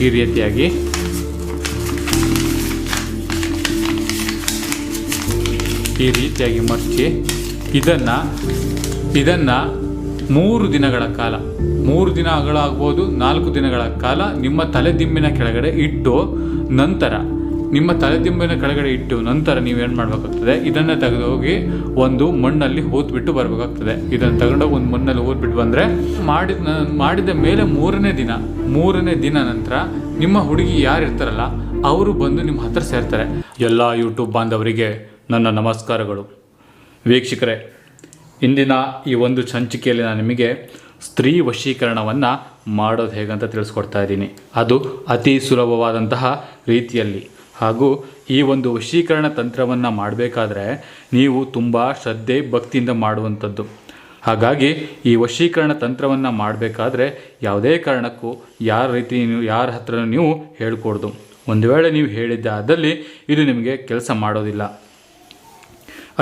ಈ ರೀತಿಯಾಗಿ ಈ ರೀತಿಯಾಗಿ ಮಡಚಿ ಇದನ್ನು ಇದನ್ನು ಮೂರು ದಿನಗಳ ಕಾಲ, ಮೂರು ದಿನಗಳಾಗ್ಬೋದು, ನಾಲ್ಕು ದಿನಗಳ ಕಾಲ ನಿಮ್ಮ ತಲೆದಿಂಬಿನ ಕೆಳಗಡೆ ಇಟ್ಟು ನಂತರ ನಿಮ್ಮ ತಲೆದಿಂಬಿನ ಕೆಳಗಡೆ ಇಟ್ಟು ನಂತರ ನೀವೇನು ಮಾಡಬೇಕಾಗ್ತದೆ? ಇದನ್ನು ತೆಗೆದು ಹೋಗಿ ಒಂದು ಮಣ್ಣಲ್ಲಿ ಹೋದ್ಬಿಟ್ಟು ಬರಬೇಕಾಗ್ತದೆ. ಇದನ್ನು ತಗೊಂಡೋಗಿ ಒಂದು ಮಣ್ಣಲ್ಲಿ ಹೋದ್ಬಿಟ್ಟು ಬಂದರೆ ಮಾಡಿದ ಮಾಡಿದ ಮೇಲೆ ಮೂರನೇ ದಿನ ಮೂರನೇ ದಿನ ನಂತರ ನಿಮ್ಮ ಹುಡುಗಿ ಯಾರು ಇರ್ತಾರಲ್ಲ, ಅವರು ಬಂದು ನಿಮ್ಮ ಹತ್ರ ಸೇರ್ತಾರೆ. ಎಲ್ಲ ಯೂಟ್ಯೂಬ್ ಬಾಂಧವರಿಗೆ ನನ್ನ ನಮಸ್ಕಾರಗಳು. ವೀಕ್ಷಕರೇ, ಇಂದಿನ ಈ ಒಂದು ಸಂಚಿಕೆಯಲ್ಲಿ ನಾನು ನಿಮಗೆ ಸ್ತ್ರೀ ವಶೀಕರಣವನ್ನು ಮಾಡೋದು ಹೇಗಂತ ತಿಳಿಸ್ಕೊಡ್ತಾ ಇದ್ದೀನಿ. ಅದು ಅತಿ ಸುಲಭವಾದಂತಹ ರೀತಿಯಲ್ಲಿ. ಹಾಗೂ ಈ ಒಂದು ವಶೀಕರಣ ತಂತ್ರವನ್ನು ಮಾಡಬೇಕಾದ್ರೆ ನೀವು ತುಂಬ ಶ್ರದ್ಧೆ, ಭಕ್ತಿಯಿಂದ ಮಾಡುವಂಥದ್ದು. ಹಾಗಾಗಿ ಈ ವಶೀಕರಣ ತಂತ್ರವನ್ನು ಮಾಡಬೇಕಾದ್ರೆ ಯಾವುದೇ ಕಾರಣಕ್ಕೂ ಯಾರ ರೀತಿ ನೀವು, ಯಾರ ಹತ್ರ ನೀವು ಹೇಳ್ಕೊಡ್ದು. ಒಂದು ವೇಳೆ ನೀವು ಹೇಳಿದ್ದಾದಲ್ಲಿ ಇದು ನಿಮಗೆ ಕೆಲಸ ಮಾಡೋದಿಲ್ಲ.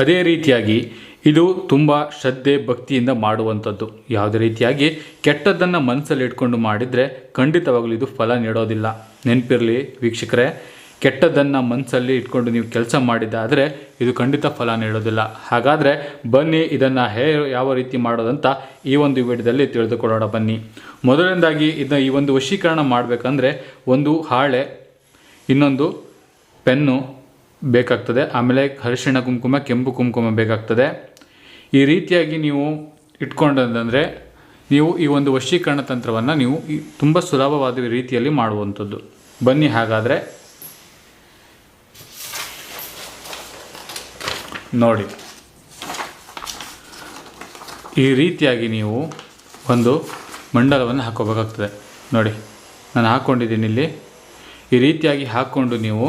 ಅದೇ ರೀತಿಯಾಗಿ ಇದು ತುಂಬ ಶ್ರದ್ಧೆ, ಭಕ್ತಿಯಿಂದ ಮಾಡುವಂಥದ್ದು. ಯಾವುದೇ ರೀತಿಯಾಗಿ ಕೆಟ್ಟದ್ದನ್ನು ಮನಸ್ಸಲ್ಲಿ ಇಟ್ಕೊಂಡು ಮಾಡಿದರೆ ಖಂಡಿತವಾಗಲೂ ಇದು ಫಲ ನೀಡೋದಿಲ್ಲ. ನೆನಪಿರಲಿ ವೀಕ್ಷಕರೇ ಕೆಟ್ಟದ್ದನ್ನು ಮನಸ್ಸಲ್ಲಿ ಇಟ್ಕೊಂಡು ನೀವು ಕೆಲಸ ಮಾಡಿದ್ದಾದರೆ ಇದು ಖಂಡಿತ ಫಲ ನೀಡೋದಿಲ್ಲ. ಹಾಗಾದರೆ ಬನ್ನಿ ಇದನ್ನು ಹೇ ಯಾವ ರೀತಿ ಮಾಡೋದಂತ ಈ ಒಂದು ವಿಡಿಯೋದಲ್ಲಿ ತಿಳಿದುಕೊಳ್ಳೋಣ ಬನ್ನಿ. ಮೊದಲನೇದಾಗಿ ಇದನ್ನ ಈ ಒಂದು ವಶೀಕರಣ ಮಾಡಬೇಕಂದ್ರೆ ಒಂದು ಹಾಳೆ, ಇನ್ನೊಂದು ಪೆನ್ನು ಬೇಕಾಗ್ತದೆ. ಆಮೇಲೆ ಅರಿಶಿಣ ಕುಂಕುಮ, ಕೆಂಪು ಕುಂಕುಮ ಬೇಕಾಗ್ತದೆ. ಈ ರೀತಿಯಾಗಿ ನೀವು ಇಟ್ಕೊಂಡಂತಂದರೆ ನೀವು ಈ ಒಂದು ವಶೀಕರಣ ತಂತ್ರವನ್ನು ನೀವು ತುಂಬ ಸುಲಭವಾದ ರೀತಿಯಲ್ಲಿ ಮಾಡುವಂಥದ್ದು. ಬನ್ನಿ ಹಾಗಾದರೆ ನೋಡಿ. ಈ ರೀತಿಯಾಗಿ ನೀವು ಒಂದು ಮಂಡಲವನ್ನು ಹಾಕೋಬೇಕಾಗ್ತದೆ. ನೋಡಿ, ನಾನು ಹಾಕ್ಕೊಂಡಿದ್ದೀನಿ ಇಲ್ಲಿ. ಈ ರೀತಿಯಾಗಿ ಹಾಕ್ಕೊಂಡು ನೀವು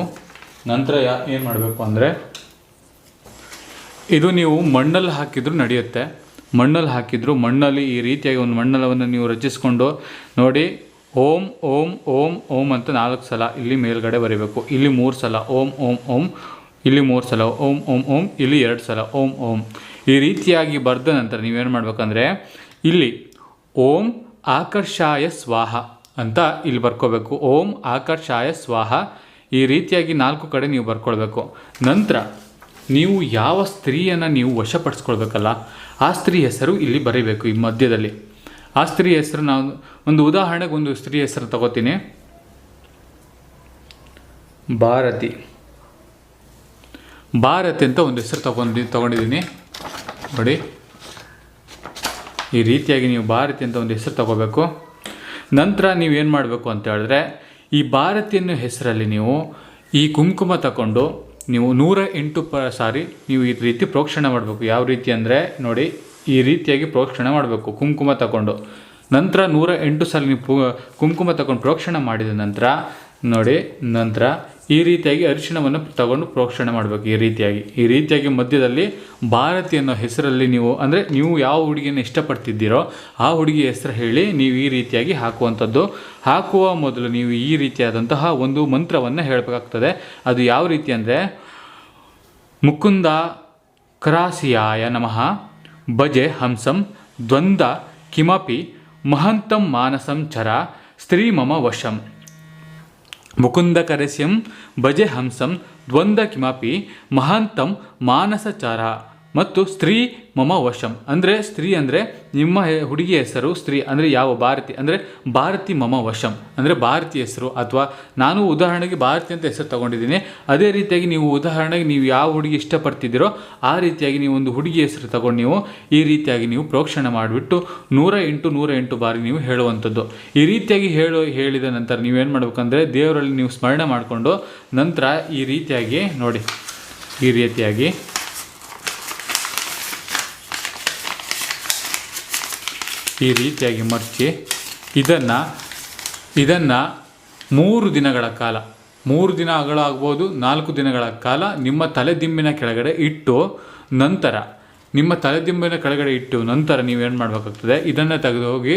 ನಂತರ ಏನು ಮಾಡಬೇಕು ಅಂದರೆ, ಇದು ನೀವು ಮಣ್ಣಲ್ಲಿ ಹಾಕಿದರೂ ನಡೆಯುತ್ತೆ. ಮಣ್ಣಲ್ಲಿ ಹಾಕಿದ್ರು ಮಣ್ಣಲ್ಲಿ ಈ ರೀತಿಯಾಗಿ ಒಂದು ಮಣ್ಣಲವನ್ನು ನೀವು ರಚಿಸಿಕೊಂಡು ನೋಡಿ, ಓಂ ಓಂ ಓಂ ಓಂ ಅಂತ ನಾಲ್ಕು ಸಲ ಇಲ್ಲಿ ಮೇಲ್ಗಡೆ ಬರೀಬೇಕು. ಇಲ್ಲಿ ಮೂರು ಸಲ ಓಂ ಓಂ ಓಂ ಇಲ್ಲಿ ಮೂರು ಸಲ ಓಂ ಓಂ ಓಂ, ಇಲ್ಲಿ ಎರಡು ಸಲ ಓಂ ಓಂ. ಈ ರೀತಿಯಾಗಿ ಬರೆದ ನಂತರ ನೀವೇನು ಮಾಡಬೇಕಂದ್ರೆ, ಇಲ್ಲಿ ಓಂ ಆಕರ್ಷಾಯ ಸ್ವಾಹ ಅಂತ ಇಲ್ಲಿ ಬರ್ಕೋಬೇಕು. ಓಂ ಆಕರ್ಷಾಯ ಸ್ವಾಹ ಈ ರೀತಿಯಾಗಿ ನಾಲ್ಕು ಕಡೆ ನೀವು ಬರ್ಕೊಳ್ಬೇಕು. ನಂತರ ನೀವು ಯಾವ ಸ್ತ್ರೀಯನ್ನು ನೀವು ವಶಪಡಿಸ್ಕೊಳ್ಬೇಕಲ್ಲ, ಆ ಸ್ತ್ರೀ ಹೆಸರು ಇಲ್ಲಿ ಬರೀಬೇಕು ಈ ಮಧ್ಯದಲ್ಲಿ. ಆ ಸ್ತ್ರೀ ಹೆಸರು ನಾವು ಒಂದು ಉದಾಹರಣೆಗೆ ಒಂದು ಸ್ತ್ರೀ ಹೆಸರು ತಗೋತೀನಿ. ಭಾರತಿ. ಭಾರತಿ ಅಂತ ಒಂದು ಹೆಸರು ತಗೊಂಡು ತಗೊಂಡಿದ್ದೀನಿ. ನೋಡಿ. ಈ ರೀತಿಯಾಗಿ ನೀವು ಭಾರತಿ ಅಂತ ಒಂದು ಹೆಸರು ತಗೋಬೇಕು. ನಂತರ ನೀವೇನು ಮಾಡಬೇಕು ಅಂತ ಹೇಳಿದ್ರೆ, ಈ ಭಾರತಿ ಅನ್ನೋ ಹೆಸರಲ್ಲಿ ನೀವು ಈ ಕುಂಕುಮ ತಗೊಂಡು ನೀವು ನೂರ ಎಂಟು ಪ ಸಾರಿ ನೀವು ಈ ರೀತಿ ಪ್ರೋಕ್ಷಣೆ ಮಾಡಬೇಕು. ಯಾವ ರೀತಿ ಅಂದರೆ, ನೋಡಿ, ಈ ರೀತಿಯಾಗಿ ಪ್ರೋಕ್ಷಣೆ ಮಾಡಬೇಕು. ಕುಂಕುಮ ತಗೊಂಡು ನಂತರ ನೂರ ಎಂಟು ಸಲ ನೀವು ಕುಂಕುಮ ತಗೊಂಡು ಪ್ರೋಕ್ಷಣೆ ಮಾಡಿದ ನಂತರ, ನೋಡಿ, ನಂತರ ಈ ರೀತಿಯಾಗಿ ಅರಿಶಿಣವನ್ನು ತಗೊಂಡು ಪ್ರೋಕ್ಷಣೆ ಮಾಡಬೇಕು ಈ ರೀತಿಯಾಗಿ. ಈ ರೀತಿಯಾಗಿ ಮಧ್ಯದಲ್ಲಿ ಭಾರತಿ ಅನ್ನೋ ಹೆಸರಲ್ಲಿ ನೀವು, ಅಂದರೆ ನೀವು ಯಾವ ಹುಡುಗಿಯನ್ನು ಇಷ್ಟಪಡ್ತಿದ್ದೀರೋ ಆ ಹುಡುಗಿ ಹೆಸರು ಹೇಳಿ ನೀವು ಈ ರೀತಿಯಾಗಿ ಹಾಕುವಂಥದ್ದು. ಹಾಕುವ ಮೊದಲು ನೀವು ಈ ರೀತಿಯಾದಂತಹ ಒಂದು ಮಂತ್ರವನ್ನು ಹೇಳಬೇಕಾಗ್ತದೆ. ಅದು ಯಾವ ರೀತಿ ಅಂದರೆ, ಮುಕುಂದ ಕ್ರಾಸಿಯಾಯ ನಮಃ ಭಜೆ ಹಂಸಂ ದ್ವಂದ್ವ ಕಿಮಪಿ ಮಹಂತಂ ಮಾನಸಂ ಚರ ಸ್ತ್ರೀ ಮಮ ವಶಂ. ಮುಕುಂದ ಕರೆಸ್ಯಂ ಭಜೆ ಹಂಸಂ ದ್ವಂದ್ವ ಕಿಮಪಿ ಮಹಾಂತಂ ಮಾನಸಚಾರ ಮತ್ತು ಸ್ತ್ರೀ ಮಮ ವಶಂ ಅಂದರೆ ಸ್ತ್ರೀ ಅಂದರೆ ನಿಮ್ಮ ಹುಡುಗಿ ಹೆಸರು ಸ್ತ್ರೀ, ಅಂದರೆ ಯಾವ ಭಾರತಿ, ಅಂದರೆ ಭಾರತಿ ಮಮ ವಶಂ ಅಂದರೆ ಭಾರತಿ ಹೆಸರು ಅಥವಾ ನಾನು ಉದಾಹರಣೆಗೆ ಭಾರತಿ ಅಂತ ಹೆಸರು ತಗೊಂಡಿದ್ದೀನಿ. ಅದೇ ರೀತಿಯಾಗಿ ನೀವು ಉದಾಹರಣೆಗೆ ನೀವು ಯಾವ ಹುಡುಗಿ ಇಷ್ಟಪಡ್ತಿದ್ದೀರೋ ಆ ರೀತಿಯಾಗಿ ನೀವು ಒಂದು ಹುಡುಗಿ ಹೆಸರು ತಗೊಂಡು ನೀವು ಈ ರೀತಿಯಾಗಿ ನೀವು ಪ್ರೋಕ್ಷಣೆ ಮಾಡಿಬಿಟ್ಟು ನೂರ ಎಂಟು ನೂರ ಎಂಟು ಬಾರಿ ನೀವು ಹೇಳುವಂಥದ್ದು. ಈ ರೀತಿಯಾಗಿ ಹೇಳು, ಹೇಳಿದ ನಂತರ ನೀವೇನು ಮಾಡಬೇಕಂದ್ರೆ ದೇವರಲ್ಲಿ ನೀವು ಸ್ಮರಣೆ ಮಾಡಿಕೊಂಡು ನಂತರ ಈ ರೀತಿಯಾಗಿ ನೋಡಿ, ಈ ರೀತಿಯಾಗಿ ಈ ರೀತಿಯಾಗಿ ಮಡಚಿ ಇದನ್ನು ಇದನ್ನು ಮೂರು ದಿನಗಳ ಕಾಲ, ಮೂರು ದಿನಗಳಾಗ್ಬೋದು, ನಾಲ್ಕು ದಿನಗಳ ಕಾಲ ನಿಮ್ಮ ತಲೆದಿಂಬಿನ ಕೆಳಗಡೆ ಇಟ್ಟು ನಂತರ, ನಿಮ್ಮ ತಲೆದಿಂಬಿನ ಕೆಳಗಡೆ ಇಟ್ಟು ನಂತರ ನೀವೇನು ಮಾಡಬೇಕಾಗ್ತದೆ? ಇದನ್ನು ತೆಗೆದು ಹೋಗಿ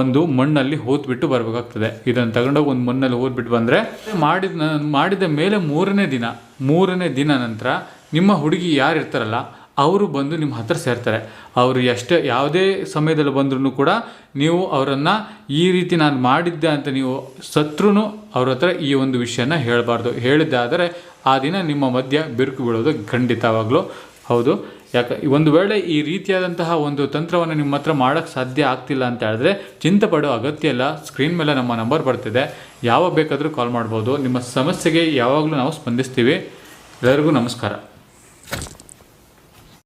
ಒಂದು ಮಣ್ಣಲ್ಲಿ ಹೂತ್ಬಿಟ್ಟು ಬರಬೇಕಾಗ್ತದೆ. ಇದನ್ನು ತಗೊಂಡೋಗಿ ಒಂದು ಮಣ್ಣಲ್ಲಿ ಹೂತ್ಬಿಟ್ಟು ಬಂದರೆ, ಮಾಡಿದ ಮಾಡಿದ ಮೇಲೆ ಮೂರನೇ ದಿನ ಮೂರನೇ ದಿನ ನಂತರ ನಿಮ್ಮ ಹುಡುಗಿ ಯಾರು ಇರ್ತಾರಲ್ಲ ಅವರು ಬಂದು ನಿಮ್ಮ ಹತ್ರ ಸೇರ್ತಾರೆ. ಅವರು ಎಷ್ಟೇ ಯಾವುದೇ ಸಮಯದಲ್ಲಿ ಬಂದ್ರೂ ಕೂಡ ನೀವು ಅವರನ್ನು ಈ ರೀತಿ ನಾನು ಮಾಡಿದ್ದೆ ಅಂತ ನೀವು ಸತ್ರೂ ಅವ್ರ ಹತ್ರ ಈ ಒಂದು ವಿಷಯನ ಹೇಳಬಾರ್ದು. ಹೇಳಿದ್ದಾದರೆ ಆ ದಿನ ನಿಮ್ಮ ಮಧ್ಯ ಬಿರುಕು ಬೀಳೋದು ಖಂಡಿತವಾಗಲೂ. ಹೌದು. ಯಾಕೆ, ಒಂದು ವೇಳೆ ಈ ರೀತಿಯಾದಂತಹ ಒಂದು ತಂತ್ರವನ್ನು ನಿಮ್ಮ ಹತ್ರ ಮಾಡೋಕ್ಕೆ ಸಾಧ್ಯ ಆಗ್ತಿಲ್ಲ ಅಂತ ಹೇಳಿದ್ರೆ ಚಿಂತೆ ಪಡೋ ಅಗತ್ಯ ಇಲ್ಲ. ಸ್ಕ್ರೀನ್ ಮೇಲೆ ನಮ್ಮ ನಂಬರ್ ಬರ್ತಿದೆ. ಯಾವಾಗ ಬೇಕಾದರೂ ಕಾಲ್ ಮಾಡ್ಬೋದು. ನಿಮ್ಮ ಸಮಸ್ಯೆಗೆ ಯಾವಾಗಲೂ ನಾವು ಸ್ಪಂದಿಸ್ತೀವಿ. ಎಲ್ಲರಿಗೂ ನಮಸ್ಕಾರ.